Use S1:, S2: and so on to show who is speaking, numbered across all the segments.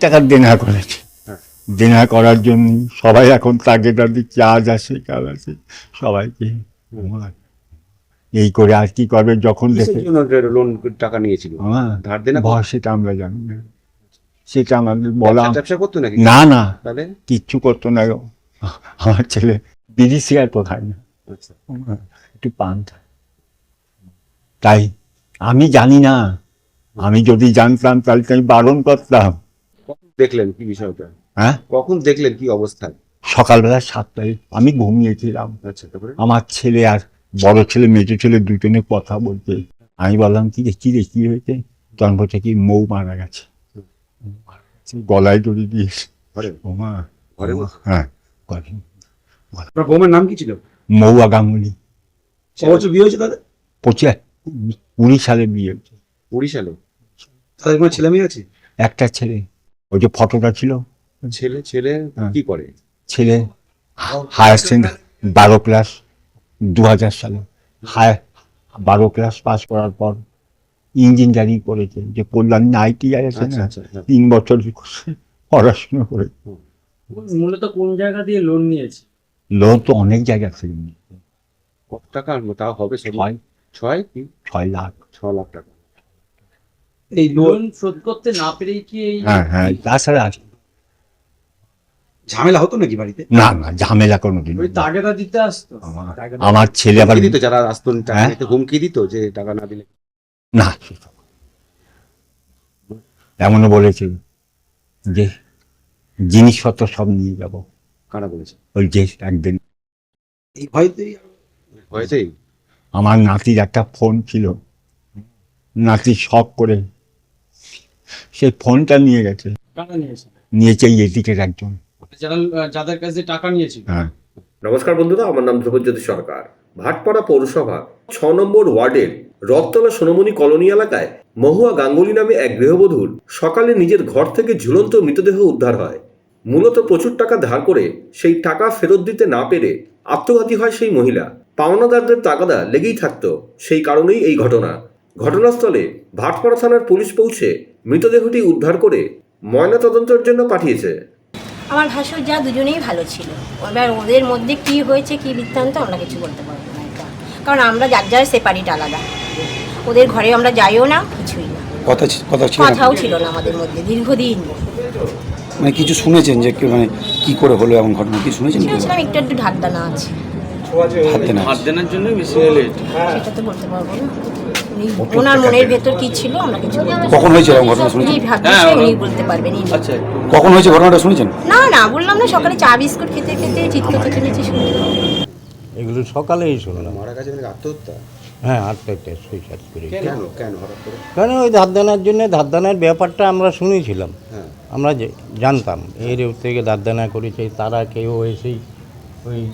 S1: টাকার দেনা করেছে।
S2: হ্যাঁ।
S1: দেনা করার জন্য সবাই এখন তাগেটা দিচ্ছে আজ আসে কাল আসে সবাইকে এই করে আর কি করবে যখন দেখে
S2: লোন টাকা নিয়েছিল?
S1: হ্যাঁ,
S2: ধার দেনা
S1: সেটা আমরা জানি না। সেটা আমাদের বলা
S2: করতো নাকি?
S1: না না।
S2: তাহলে?
S1: কিচ্ছু করতো না। আমার ছেলে বিড়ি সিগারেট তো খায় না।
S2: আচ্ছা।
S1: একটু পান তাই আমি জানি না। আমি যদি জানতাম তাহলে তো আমি বারণ করতাম।
S2: দেখলেন কি বিষয়টা?
S1: হ্যাঁ?
S2: কখন দেখলেন কি অবস্থা?
S1: সকালবেলা সাতটায় আমি ঘুমিয়েছিলাম।
S2: আচ্ছা তারপরে?
S1: আমার ছেলে আর বড় ছেলে মেজো ছেলে দুজনে কথা বলতে আমি বললাম কি রে কি রে কি হয়েছে? তখন বলছে কি মৌ মারা গেছে। গলায় দড়ি দিয়েছে
S2: ঘরে?
S1: হ্যাঁ।
S3: আপনার বৌমার নাম কি ছিল?
S1: মৌয়া গাঙ্গুলি
S3: বছর বিয়ে হয়েছে তাদের?
S1: পঁচিশ কুড়ি সালে বিয়ে হয়েছে।
S2: বরিশালে
S3: তাদের কোনো ছেলে মেয়ে আছে?
S1: একটা ছেলে। ওই যে ফটোটা ছিল।
S2: ছেলে ছেলে
S1: হ্যাঁ।
S2: কি করে?
S1: ছেলে হায়ার সেকেন্ডারি বারো ক্লাস দু হাজার সালে। হায়ার বারো ক্লাস পাস করার পর ইঞ্জিনিয়ারিং করেছে। যে কল্যাণী আইটিআই আছে
S2: আচ্ছা
S1: না
S2: আচ্ছা হ্যাঁ।
S1: তিন বছর পড়াশোনা করে
S4: মূলত কোন জায়গা দিয়ে লোন নিয়েছে?
S1: লোন তো অনেক জায়গা থেকে নিয়েছে।
S2: কত টাকা তাও হবে?
S1: ছয়।
S2: ছয় কি?
S1: ছয় লাখ।
S2: ছ লাখ টাকা।
S3: এই লোন
S4: শোধ করতে না পেরেই কি
S1: হ্যাঁ হ্যাঁ তাছাড়া আছে।
S3: ঝামেলা হতো নাকি বাড়িতে?
S1: না না ঝামেলা কোনোদিন
S4: ওই তাগেদা দিতে আসতো।
S1: আমার- ছেলে আবার
S2: দিত যারা আসতো টাকা
S1: হ্যাঁ?
S2: নিতে হুমকি দিত যে টাকা না দিলে।
S1: না এমনও বলেছে যে জিনিসপত্র সব নিয়ে যাব।
S2: কারা বলেছে?
S1: ওই যে একদিন
S3: এই ভয়তেই।
S2: হয়েছেই
S1: আমার নাতির একটা ফোন ছিল। নাতি শখ করে সেই ফোনটা নিয়ে গেছে।
S4: টাকা নিয়েছে?
S1: নিয়েছে এদিকের একজন।
S4: যারা যাদের কাছে টাকা নিয়েছিল।
S1: হ্যাঁ।
S5: নমস্কার বন্ধুরা আমার নাম ধ্রুবজ্যোতি সরকার। ভাটপাড়া পৌরসভা ছ নম্বর ওয়ার্ডের রথতলা সোনমণি কলোনি এলাকায় মহুয়া গাঙ্গুলি নামে এক গৃহবধূর সকালে নিজের ঘর থেকে ঝুলন্ত মৃতদেহ উদ্ধার হয়। মূলত প্রচুর টাকা ধার করে সেই টাকা ফেরত দিতে না পেরে আত্মঘাতী হয় সেই মহিলা। পাওনাদারদের তাগাদা লেগেই থাকতো সেই কারণেই এই ঘটনা। ঘটনাস্থলে ভাটপাড়া থানার পুলিশ পৌঁছে মৃতদেহটি উদ্ধার করে ময়না ময়নাতদন্তের জন্য পাঠিয়েছে।
S6: আমার ভাসুর যা দুজনেই ভালো ছিল। এবার ওদের মধ্যে কি হয়েছে কি বৃত্তান্ত আমরা কিছু বলতে পারব না এটা। কারণ আমরা যার যার সেপারেট আলাদা। ওদের ঘরে আমরা যাইও না কিছুই না।
S3: কথা ছি- কথা ছিল না।
S6: কথাও ছিল না আমাদের মধ্যে দীর্ঘদিন।
S3: মানে কিছু শুনেছেন যে কি- মানে কি করে হলো এমন ঘটনা? কি শুনেছেন?
S6: শুনেছিলাম একটু একটু ঢাকদানা আছে।
S3: হাত দেনা
S4: হাত দেনার জন্য বেশি লেট।
S6: সেটা তো বলতে পারব না। ওনার মনের ভেতর কি ছিল? আমরা কিছু বলতে
S3: কখন হয়েছে এরকম ঘটনা শুনেছেন?
S6: উনি ভাগ্যে উনি বলতে পারবেন ইনি।
S4: আচ্ছা
S3: কখন হয়েছে ঘটনাটা শুনেছেন?
S6: না না বললাম না সকালে চা বিস্কুট খেতে খেতে চিৎকার চেঁচেমেচি শুনতে পাবো
S7: এগুলো সকালেই শুনলাম।
S2: মারা গেছে মানে আত্মহত্যা?
S7: হ্যাঁ আত্মহত্যা সুইসাইড করে
S2: কেন কেন হঠাৎ করে?
S7: কারণ ওই ধার দেনার জন্য ধার দেনার ব্যাপারটা আমরা শুনেছিলাম।
S2: হ্যাঁ।
S7: আমরা যে- জানতাম। এর থেকে ধার দেনা করেছে তারা কেউ এসেই ওই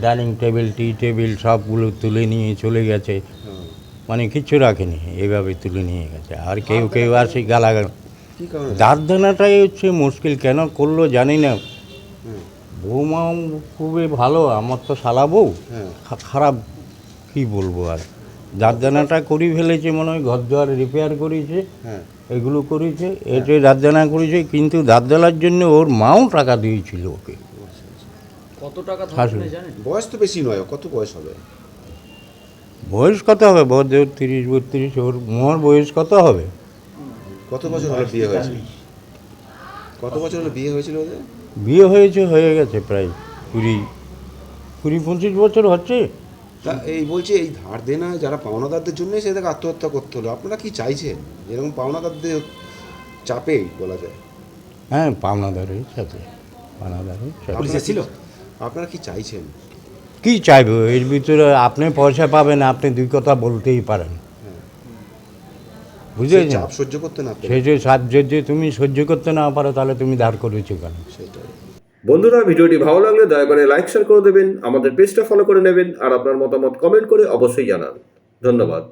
S7: ডাইনিং টেবিল টি টেবিল সবগুলো তুলে নিয়ে চলে গেছে।
S2: হ্যাঁ।
S7: মানে কিচ্ছু রাখেনি এইভাবে তুলে নিয়ে গেছে। আর কেউ কেউ আসে গালাগাল।
S2: কি কারণে?
S7: ধার দেনাটাই হচ্ছে মুশকিল কেন করল জানি না। বৌমাও খুবই ভালো আমার তো শালা বউ।
S2: হ্যাঁ।
S7: খারাপ কি বলব আর। দাঁতদানাটা করি ফেলেছে মনে হয় ঘর দুয়ার রিপেয়ার করেছে
S2: হ্যাঁ।
S7: এগুলো করেছে এতে দাঁতদানা করেছে কিন্তু দাঁতদানার জন্য ওর মাও টাকা দিয়েছিল ওকে।
S4: কত টাকা
S7: শাশুড়ি।
S4: থাকবে জানেন?
S2: বয়স তো বেশি নয় কত বয়স হবে?
S7: বয়স কত হবে? বড়দের তিরিশ বত্রিশ ওর মোর বয়স কত হবে?
S2: কত বছর হলো বিয়ে হয়েছিল কত বছর হলো বিয়ে হয়েছিল ওদের?
S7: বিয়ে হয়েছে হয়ে গেছে প্রায় কুড়ি কুড়ি পঁচিশ বছর হচ্ছে।
S2: তা এই বলছে এই ধার দেনা যারা পাওনাদারদের জন্যই সে তাকে আত্মহত্যা করতে হলো। আপনারা কি চাইছেন? এরকম পাওনাদারদের চাপেই বলা যায়।
S7: হ্যাঁ পাওনাদারের সাথে পাওনাদারের
S3: পুলিশ এসেছিল
S2: আপনারা কি চাইছেন?
S7: কী চাইবে? এর ভিতরে আপনি পয়সা পাবেন আপনি দুই কথা বলতেই পারেন।
S2: সে সহ্য করতে না পেরে
S7: যে তুমি সহ্য করতে না পারো তাহলে তুমি ধার করেছ কেন?
S5: বন্ধুরা ভিডিওটি ভালো লাগলে দয়া করে লাইক শেয়ার করে দেবেন আমাদের পেজটা ফলো করে নেবেন আর আপনার মতামত কমেন্ট করে অবশ্যই জানান। ধন্যবাদ।